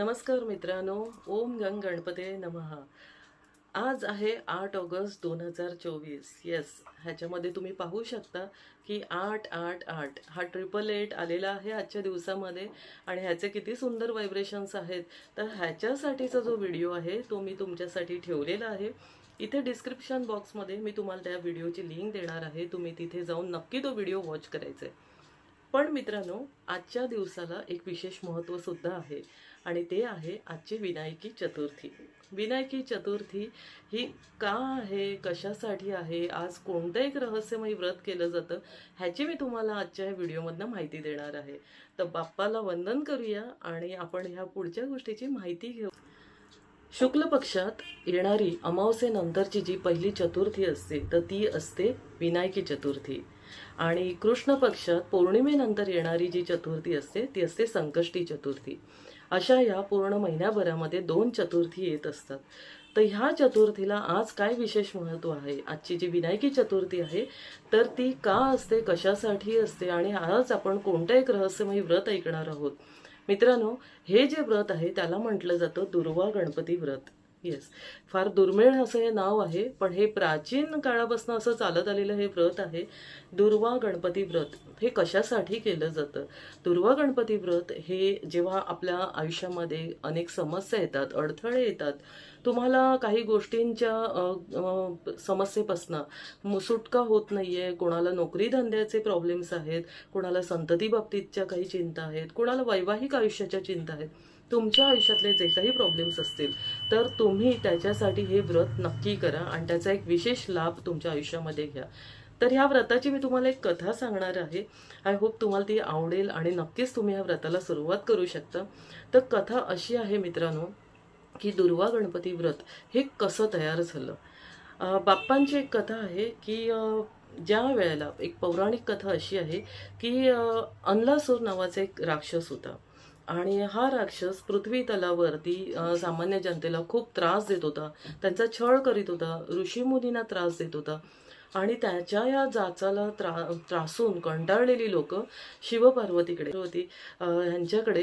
नमस्कार मित्रांनो ओम गंग गणपते नमः. आज आहे आठ ऑगस्ट दोन हजार चोवीस. येस ह्याच्यामध्ये तुम्ही पाहू शकता की आठ आठ आठ. हा ट्रिपल एट आलेला आहे आजच्या दिवसामध्ये आणि ह्याचे किती सुंदर व्हायब्रेशन्स आहेत. तर ह्याच्यासाठीचा जो व्हिडिओ आहे तो मी तुमच्यासाठी ठेवलेला आहे. इथे डिस्क्रिप्शन बॉक्समध्ये मी तुम्हाला त्या व्हिडिओची लिंक देणार आहे. तुम्ही तिथे जाऊन नक्की तो व्हिडिओ वॉच करायचा आहे पण मित्रांनो आजच्या दिवसाला एक विशेष महत्त्वसुद्धा आहे. आणि ते आहे आजची विनायकी चतुर्थी. विनायकी चतुर्थी ही का आहे? कशासाठी आहे? आज कोणतं एक रहस्यमय व्रत केलं जातं? ह्याची मी तुम्हाला आजच्या या व्हिडिओमधनं माहिती देणार आहे. तर बाप्पाला वंदन करूया आणि आपण ह्या पुढच्या गोष्टीची माहिती घेऊ. शुक्ल पक्षात येणारी अमावस्येनंतरची जी पहिली चतुर्थी असते तर ती असते विनायकी चतुर्थी. आणि कृष्ण पक्षात पौर्णिमेनंतर येणारी जी चतुर्थी असते ती असते संकष्टी चतुर्थी. अशा या पूर्ण महिन्याभरामध्ये दोन चतुर्थी येत असतात. तर ह्या चतुर्थीला आज काय विशेष महत्त्व आहे? आजची जी विनायकी चतुर्थी आहे तर ती का असते कशासाठी असते आणि आज आपण कोणतं एक रहस्यमय व्रत ऐकणार आहोत? मित्रांनो हे जे व्रत आहे त्याला म्हटलं जातं दुर्वा गणपती व्रत. येस फार दुर्मिळ असं हे नाव आहे पण हे प्राचीन काळापासून असं चालत आलेलं हे व्रत आहे दुर्वा गणपती व्रत. हे कशासाठी केलं जातं? दुर्वा गणपती व्रत हे जेव्हा आपल्या आयुष्यामध्ये अनेक समस्या येतात अडथळे येतात तुम्हाला काही गोष्टींच्या समस्येपासनं सुटका होत नाहीये कोणाला नोकरी धंद्याचे प्रॉब्लेम्स आहेत कोणाला संतती बाबतीतच्या काही चिंता आहेत कोणाला वैवाहिक आयुष्याच्या चिंता आहेत तुमच्या आयुष्यातले जे काही प्रॉब्लेम्स असतील तर तुम्ही त्याच्यासाठी हे व्रत नक्की करा आणि त्याचा एक विशेष लाभ तुमच्या आयुष्यामध्ये घ्या. तर ह्या व्रताची मी तुम्हाला एक कथा सांगणार आहे. आय होप तुम्हाला ती आवडेल आणि नक्कीच तुम्ही ह्या व्रताला सुरुवात करू शकता. तर कथा अशी आहे मित्रांनो की दुर्वा गणपती व्रत हे कसं तयार झालं? बाप्पांची एक कथा आहे की ज्या वेळेला एक पौराणिक कथा अशी आहे की अनलासूर नावाचा एक राक्षस होता. आणि हा राक्षस पृथ्वी तलावरती सामान्य जनतेला खूप त्रास देत होता. त्यांचा छळ करीत होता. ऋषीमुनींना त्रास देत होता. आणि त्याच्या या जाचाला त्रा त्रासून कंटाळलेली लोक शिवपार्वतीकडे होती. ह्यांच्याकडे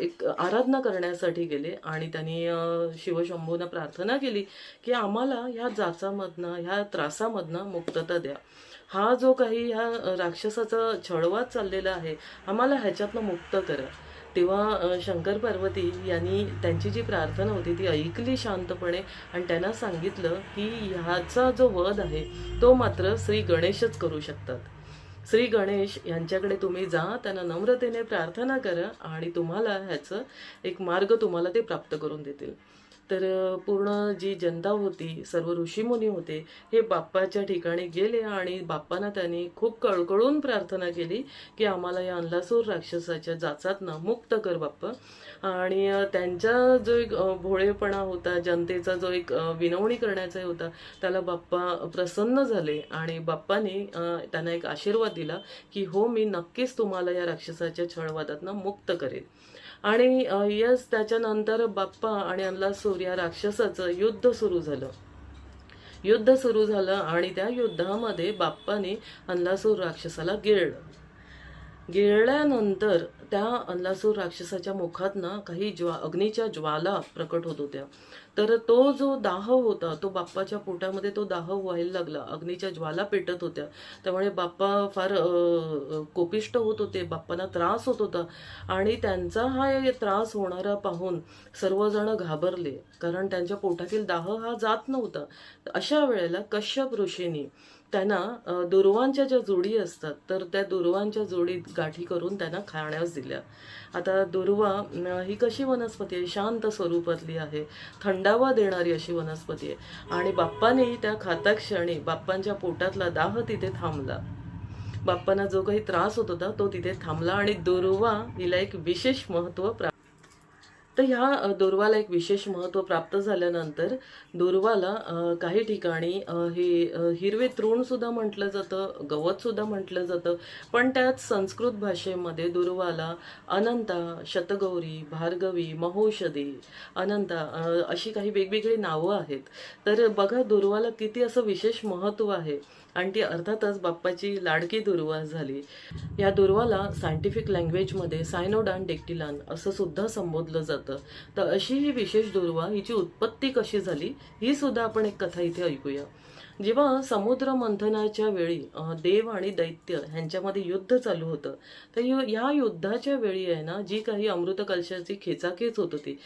एक आराधना करण्यासाठी गेले आणि त्यांनी अं, शिवशंभूंना प्रार्थना केली की आम्हाला ह्या जाचामधनं ह्या त्रासामधनं मुक्तता द्या. हा जो काही ह्या राक्षसाचा छळवाद चाललेला आहे आम्हाला ह्याच्यातनं मुक्त करा. तेव्हा शंकर पार्वती यांनी त्यांची जी प्रार्थना होती ती ऐकली शांतपणे आणि त्यांना सांगितलं की ह्याचा जो वध आहे तो मात्र श्री गणेशच करू शकतात. श्री गणेश यांच्याकडे तुम्ही जा त्यांना नम्रतेने प्रार्थना करा आणि तुम्हाला ह्याचं एक मार्ग तुम्हाला ते प्राप्त करून देतील. तर पूर्ण जी जनता होती सर्व ऋषीमुनी होते हे बाप्पाच्या ठिकाणी गेले आणि बाप्पांना त्यांनी खूप कळकळून प्रार्थना केली की आम्हाला या अंलासूर राक्षसाच्या जाचातनं मुक्त कर बाप्पा. आणि त्यांचा जो एक भोळेपणा होता जनतेचा जो एक विनवणी करण्याचा होता त्याला बाप्पा प्रसन्न झाले आणि बाप्पाने त्यांना एक आशीर्वाद दिला की हो मी नक्कीच तुम्हाला या राक्षसाच्या छळवादातनं मुक्त करेन. आणि यस त्याच्यानंतर बाप्पा आणि असुर या राक्षसाचं युद्ध सुरू झालं. युद्ध सुरू झालं आणि त्या युद्धामध्ये बाप्पाने अनलासूर राक्षसाला गिळलं. गिळल्यानंतर त्या अनलासूर राक्षसाच्या मुखातनं काही ज्वा अग्नीच्या ज्वाला प्रकट होत होत्या. तर तो जो दाह होता तो बाप्पाच्या पोटामध्ये तो दाह व्हायला लागला. अग्नीच्या ज्वाला पेटत होत्या. त्यामुळे बाप्पा फार कोपिष्ट होत होते. बाप्पांना त्रास होत होता. आणि त्यांचा हा त्रास होणारा पाहून सर्वजण घाबरले. कारण त्यांच्या पोटातील दाह हा जात नव्हता. अशा वेळेला कश्यप ऋषींनी त्यांना दुर्वांच्या ज्या जोडी असतात तर त्या दुर्वांच्या जोडीत गाठी करून त्यांना खाण्यास दिल्या. आता दुर्वा ही कशी वनस्पती आहे? शांत स्वरूपातली आहे थंडावा देणारी अशी वनस्पती आहे. आणि बाप्पाने त्या खाता क्षणी बाप्पांच्या पोटातला दाह तिथे थांबला. बाप्पांना जो काही त्रास होत होता तो तिथे थांबला. आणि दुर्वा हिला एक विशेष महत्त्व प्राप्त तर ह्या अ, दुर्वाला एक विशेष महत्त्व प्राप्त झाल्यानंतर दुर्वाला काही ठिकाणी हे हिरवे तृण सुद्धा म्हटलं जातं गवत सुद्धा म्हटलं जातं पण त्यात संस्कृत भाषेमध्ये दुर्वाला अनंता शतगौरी भार्गवी महौषधी अनंता अशी काही वेगवेगळी नावं आहेत. तर बघा दुर्वाला किती असं विशेष महत्त्व आहे. आणि ती अर्थातच बाप्पाची लाडकी दुर्वा झाली. या दुर्वाला सायंटिफिक लँग्वेजमध्ये सायनोडान डेक्टिलान असं सुद्धा संबोधलं जातं. तर अशी ही विशेष दुर्वा हिची उत्पत्ती कशी झाली ही सुद्धा आपण एक कथा इथे ऐकूया. जेव्हा समुद्र मंथनाच्या वेळी देव आणि दैत्य ह्यांच्यामध्ये युद्ध चालू होतं तर या युद्धाच्या वेळी आहे ना जी काही अमृत कलशाची खेचाखेच होत होती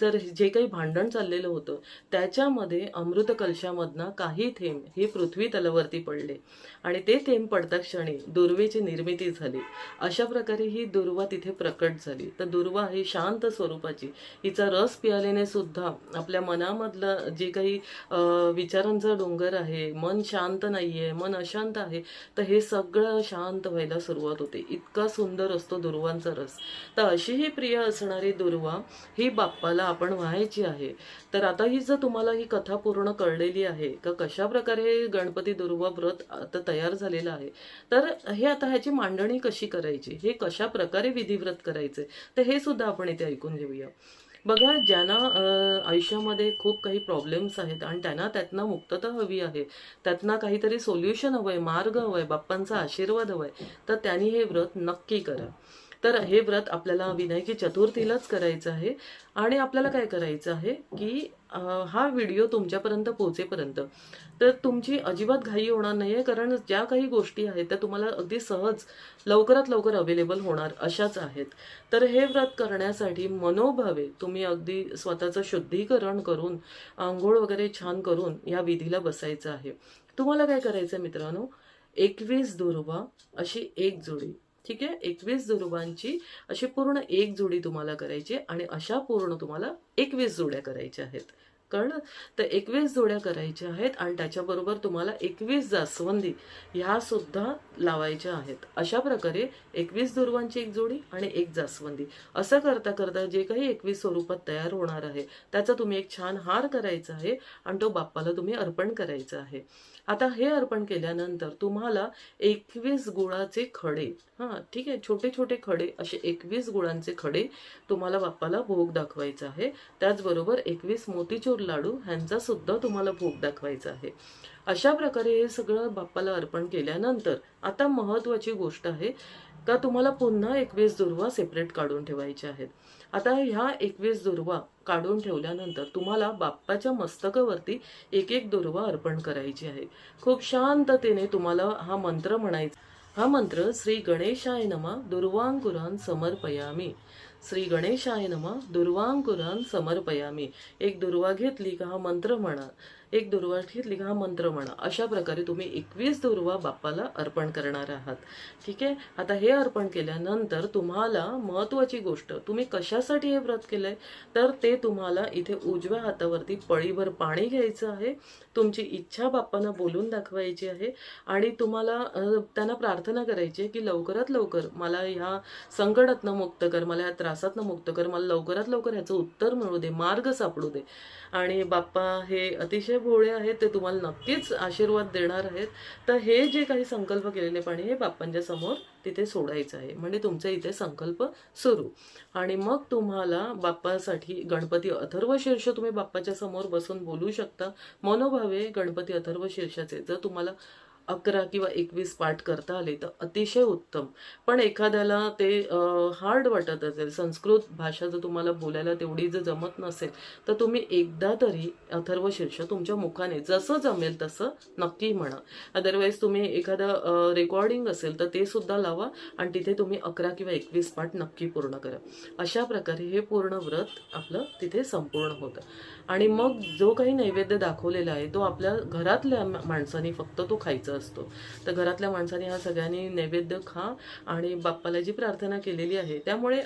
तर जे काही भांडण चाललेलं होतं त्याच्यामध्ये अमृत कलशामधनं काही थेंब हे पृथ्वी तलावरती पडले. आणि ते थेंब पडता क्षणी दुर्वेची निर्मिती झाली. अशा प्रकारे ही दुर्वा तिथे प्रकट झाली. तर दुर्वा ही शांत स्वरूपाची हिचा रस पियालेने सुद्धा आपल्या मनामधलं जे काही विचारांचा डोंगर आहे मन शांत नाहीये मन अशांत आहे तर हे सगळं शांत व्हायला सुरुवात होते. इतका सुंदर असतो दुर्वांचा रस. तर अशी ही प्रिय असणारी दुर्वा ही बाप्पाला आपण व्हायची आहे. तर आता ही जर तुम्हाला ही कथा पूर्ण कळलेली आहे का कशा प्रकारे गणपती दुर्वा व्रत आता तयार झालेलं आहे? तर हे आता ह्याची मांडणी कशी करायची? हे कशा प्रकारे विधिव्रत करायचे? तर हे सुद्धा आपण इथे ऐकून घेऊया. बघा ज्यांना आयुष्यामध्ये खूप काही प्रॉब्लेम्स आहेत आणि त्यांना त्यातनं मुक्तता हवी आहे त्यातनं काहीतरी सोल्युशन हवंय मार्ग हवाय बाप्पांचा आशीर्वाद हवाय तर त्यांनी हे व्रत नक्की करा. तर हे व्रत आपल्याला विनायकी चतुर्थीलाच करायचं आहे. आणि आपल्याला काय करायचं आहे की हा व्हिडिओ तुमच्यापर्यंत पोहोचेपर्यंत. तर तुमची अजिबात घाई होणार नाही आहे कारण ज्या काही गोष्टी आहेत त्या तुम्हाला अगदी सहज लवकरात लवकर अवेलेबल होणार अशाच आहेत. तर हे व्रत करण्यासाठी मनोभावे तुम्ही अगदी स्वतःचं शुद्धीकरण करून आंघोळ वगैरे छान करून या विधीला बसायचं आहे. तुम्हाला काय करायचं आहे मित्रांनो? एकवीस दुर्वा अशी एक जोडी. ठीक आहे? एकवीस दुर्वांची अशी पूर्ण एक जोडी तुम्हाला करायची आहे आणि अशा पूर्ण तुम्हाला एकवीस जोड्या करायच्या आहेत. कळलं? तर एकवीस जोड्या करायच्या आहेत आणि त्याच्याबरोबर तुम्हाला एकवीस जास्वंदी ह्या सुद्धा लावायच्या आहेत. अशा प्रकारे एकवीस दुर्वांची एक जोडी आणि एक जास्वंदी. असं करता करता जे काही एकवीस स्वरूपात तयार होणार आहे त्याचा तुम्ही एक छान हार करायचा आहे आणि तो बाप्पाला तुम्ही अर्पण करायचा आहे. आता हे अर्पण केल्यानंतर तुम्हाला एकवीस गुळाचे खडे हां ठीक आहे. छोटे छोटे खडे असे एकवीस गुळांचे खडे तुम्हाला बाप्पाला भोग दाखवायचा आहे. त्याचबरोबर एकवीस मोतीचूर लाडू ह्यांचा सुद्धा तुम्हाला भोग दाखवायचा आहे. अशा प्रकारे हे सगळं बाप्पाला अर्पण केल्यानंतर आता महत्वाची गोष्ट आहे का तुम्हाला पुन्हा एकवीस दुर्वा सेपरेट काढून ठेवायच्या आहेत. आता ह्या एकवीस दुर्वा काढून ठेवल्यानंतर तुम्हाला बाप्पाच्या मस्तकावरती एक एक दुर्वा अर्पण करायची आहे. खूप शांततेने तुम्हाला हा मंत्र म्हणायचा हा मंत्र श्री गणेशाय नमा दुर्वांकुरान समर्पयामी. श्री गणेशाय नमा दुर्वांकुरान समर्पयामी. एक दुर्वा घेतली का हा मंत्र म्हणा. एक दुर्वा घेतली का हा मंत्र म्हणा. अशा प्रकारे तुम्ही एकवीस दुर्वा बाप्पाला अर्पण करणार आहात. ठीक आहे? आता हे अर्पण केल्यानंतर तुम्हाला महत्वाची गोष्ट तुम्ही कशासाठी हे व्रत केलंय? तर ते तुम्हाला इथे उजव्या हातावरती पळीभर पाणी घ्यायचं आहे. तुमची इच्छा बाप्पांना बोलून दाखवायची आहे. आणि तुम्हाला त्यांना प्रार्थना करायची आहे की लवकरात लवकर मला ह्या संकटातनं मुक्त कर मला ह्या त्रासातनं मुक्त कर मला लवकरात लवकर ह्याचं उत्तर मिळू दे मार्ग सापडू दे. आणि बाप्पा हे अतिशय भोळे आहेत ते तुम्हाला नक्कीच आशीर्वाद देणार आहेत. तर हे जे काही संकल्प केलेले पाणी हे बाप्पांच्या समोर तिथे सोडायचं आहे. म्हणजे तुमचे इथे संकल्प सुरू. आणि मग तुम्हाला बाप्पासाठी गणपती अथर्व शीर्ष तुम्ही बाप्पाच्या समोर बसून बोलू शकता. मनोभावे गणपती अथर्व शीर्षाचे. जर तुम्हाला अकरा किंवा एकवीस पाठ करता आले तर अतिशय उत्तम. पण एखाद्याला ते हार्ड वाटत असेल संस्कृत भाषा जर तुम्हाला बोलायला तेवढी जर जमत नसेल तर तुम्ही एकदा तरी अथर्व शीर्ष तुमच्या मुखाने जसं जमेल तसं नक्की म्हणा. अदरवाईज तुम्ही एखादं रेकॉर्डिंग असेल तर ते सुद्धा लावा आणि तिथे तुम्ही अकरा किंवा एकवीस पाठ नक्की पूर्ण करा. अशा प्रकारे हे पूर्ण व्रत आपलं तिथे संपूर्ण होतं. आणि मग जो काही नैवेद्य दाखवलेला आहे तो आपल्या घरातल्या माणसाने माणसांनी फक्त तो खायचा असतो. तर घरातल्या माणसाने हा सगळ्यांनी नैवेद्य खा आणि बाप्पाला जी प्रार्थना केलेली आहे त्यामुळे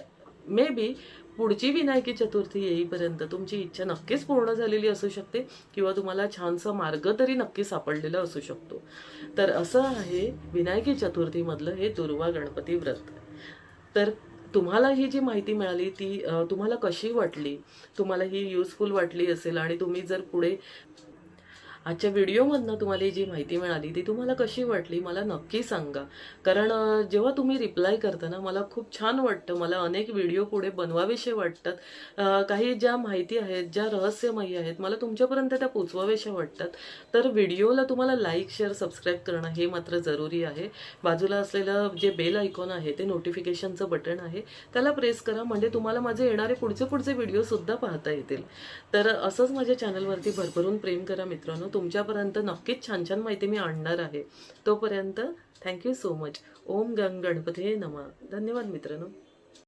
मे बी पुढची विनायकी चतुर्थी येईपर्यंत तुमची इच्छा नक्कीच पूर्ण झालेली असू शकते किंवा तुम्हाला छानसं मार्ग तरी नक्की सापडलेला असू शकतो. तर असं आहे विनायकी चतुर्थीमधलं हे दुर्वा गणपती व्रत. तर तुम्हाला ही जी माहिती मिळाली ती तुम्हाला कशी वाटली? तुम्हाला ही युजफुल वाटली असेल आणि तुम्ही जर पुढे आजच्या व्हिडिओमधनं तुम्हाला जी माहिती मिळाली ती तुम्हाला कशी वाटली मला नक्की सांगा. कारण जेव्हा तुम्ही रिप्लाय करता ना मला खूप छान वाटतं मला अनेक व्हिडिओ पुढे बनवावेसे वाटतात. काही ज्या माहिती आहेत ज्या रहस्यमयी आहेत मला तुमच्यापर्यंत त्या पोचवावेशा वाटतात. तर व्हिडिओला तुम्हाला लाईक शेअर सबस्क्राईब करणं हे मात्र जरुरी आहे. बाजूला असलेलं जे बेल आयकॉन आहे ते नोटिफिकेशनचं बटन आहे त्याला प्रेस करा. म्हणजे तुम्हाला माझे येणारे पुढचे पुढचे व्हिडिओसुद्धा पाहता येतील. तर असंच माझ्या चॅनलवरती भरभरून प्रेम करा मित्रांनो. तुमच्यापर्यंत नक्कीच छान छान माहिती मी आणणार आहे. तोपर्यंत थँक्यू सो मच ओम गंग गणपती नमः. धन्यवाद मित्रांनो.